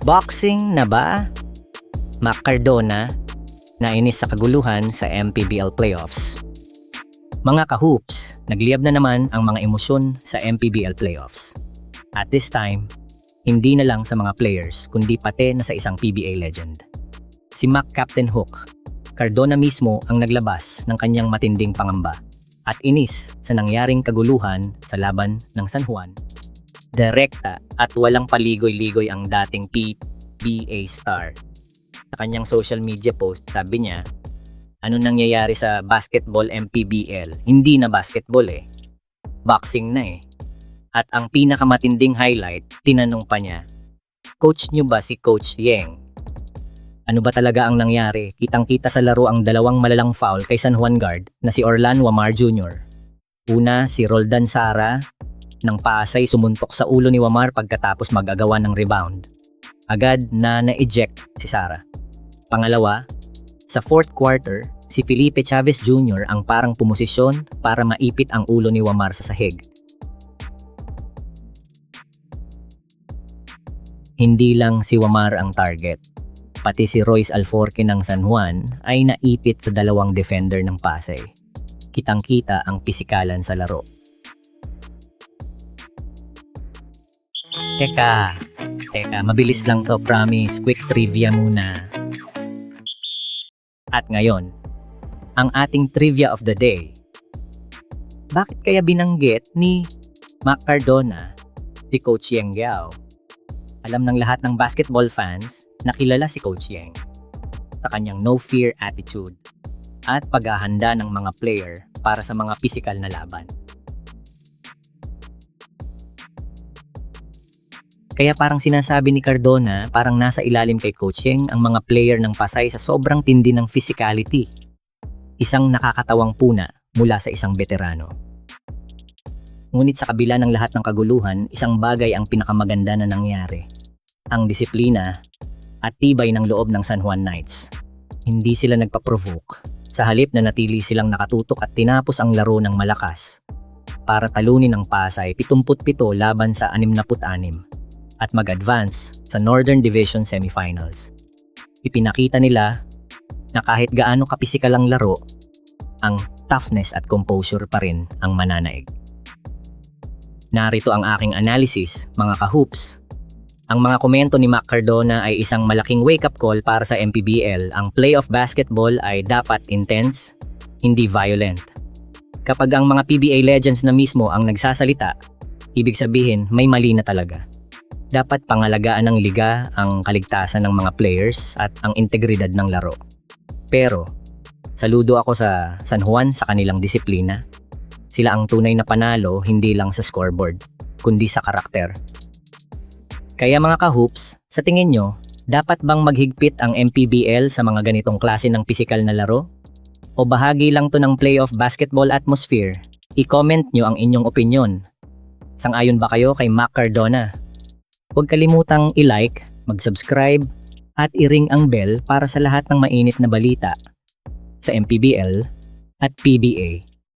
Boxing na ba? Mac Cardona, nainis sa kaguluhan sa MPBL playoffs. Mga kahoops, nagliyab na naman ang mga emosyon sa MPBL playoffs. At this time, hindi na lang sa mga players kundi pati na sa isang PBA legend. Si Mac Captain Hook, Cardona mismo ang naglabas ng kanyang matinding pangamba at inis sa nangyaring kaguluhan sa laban ng San Juan. Direkta at walang paligoy-ligoy ang dating PBA star. Sa kanyang social media post, sabi niya, ano nangyayari sa basketball MPBL? Hindi na basketball eh. Boxing na eh. At ang pinakamatinding highlight, tinanong pa niya, Coach niyo ba si Coach Yeng? Ano ba talaga ang nangyari? Kitang-kita sa laro ang dalawang malalang foul kay San Juan guard na si Orlan Wamar Jr. Una, si Roldan Sara, nang paasay sumuntok sa ulo ni Wamar pagkatapos mag-agawa ng rebound. Agad na na-eject si Sara. Pangalawa, sa fourth quarter, si Felipe Chavez Jr. ang parang pumosisyon para maipit ang ulo ni Wamar sa sahig. Hindi lang si Wamar ang target. Pati si Royce Alforque ng San Juan ay naipit sa dalawang defender ng Pasay. Kitang-kita ang pisikalan sa laro. Teka, teka, mabilis lang to, promise. Quick trivia muna. At ngayon, ang ating trivia of the day. Bakit kaya binanggit ni Mac Cardona si Coach Yeng Giao? Alam ng lahat ng basketball fans na kilala si Coach Yeng sa kanyang no-fear attitude at paghahanda ng mga player para sa mga physical na laban. Kaya parang sinasabi ni Cardona, parang nasa ilalim kay coaching ang mga player ng Pasay sa sobrang tindi ng physicality. Isang nakakatawang puna mula sa isang veterano. Ngunit sa kabila ng lahat ng kaguluhan, isang bagay ang pinakamaganda na nangyari. Ang disiplina at tibay ng loob ng San Juan Knights. Hindi sila nagpa-provoke. Sa halip na natili silang nakatutok at tinapos ang laro ng malakas para talunin ang Pasay 77 laban sa 66 at mag-advance sa Northern Division Semifinals. Ipinakita nila na kahit gaano kapisikal ang laro, ang toughness at composure pa rin ang mananaig. Narito ang aking analysis, mga kahoops. Ang mga komento ni Mac Cardona ay isang malaking wake-up call para sa MPBL. Ang playoff basketball ay dapat intense, hindi violent. Kapag ang mga PBA legends na mismo ang nagsasalita, ibig sabihin may mali na talaga dapat pangalagaan ng liga ang kaligtasan ng mga players at ang integridad ng laro. Pero, saludo ako sa San Juan sa kanilang disiplina. Sila ang tunay na panalo hindi lang sa scoreboard, kundi sa karakter. Kaya mga ka-hoops, sa tingin nyo, dapat bang maghigpit ang MPBL sa mga ganitong klase ng pisikal na laro? O bahagi lang to ng playoff basketball atmosphere? I-comment nyo ang inyong opinion. Sang-ayon ba kayo kay Mac Cardona Huwag kalimutang i-like, mag-subscribe, at i-ring ang bell para sa lahat ng mainit na balita sa MPBL at PBA.